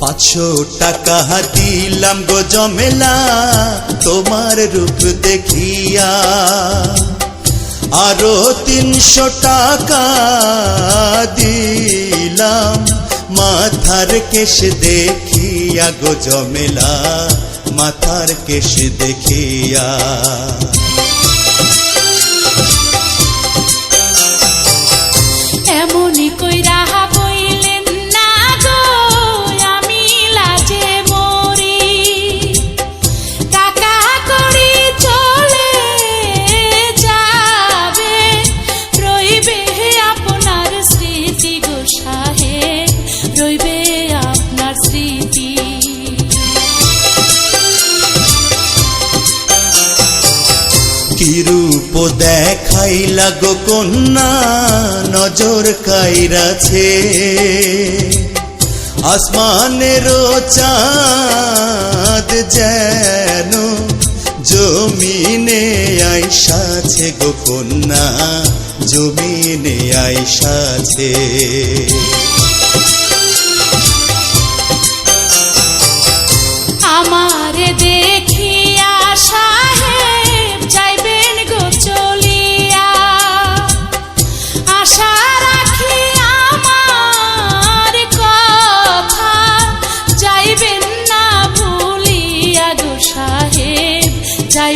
পাঁচশো টাকা দিলাম গো জমেলা তোমার রূপ দেখিয়া। আরও তিনশো টাকা দিলাম, মাথার কেশ দেখিয়া গো জমেলা মাথার কেশ দেখিয়া। কি রূপ দেখাইলা গো কন্যা, নজর কাইরাছে। আসমানের চাঁদ যেন জমিনে আইসাছে গো কন্যা, জমিনে আইসাছে। Ay,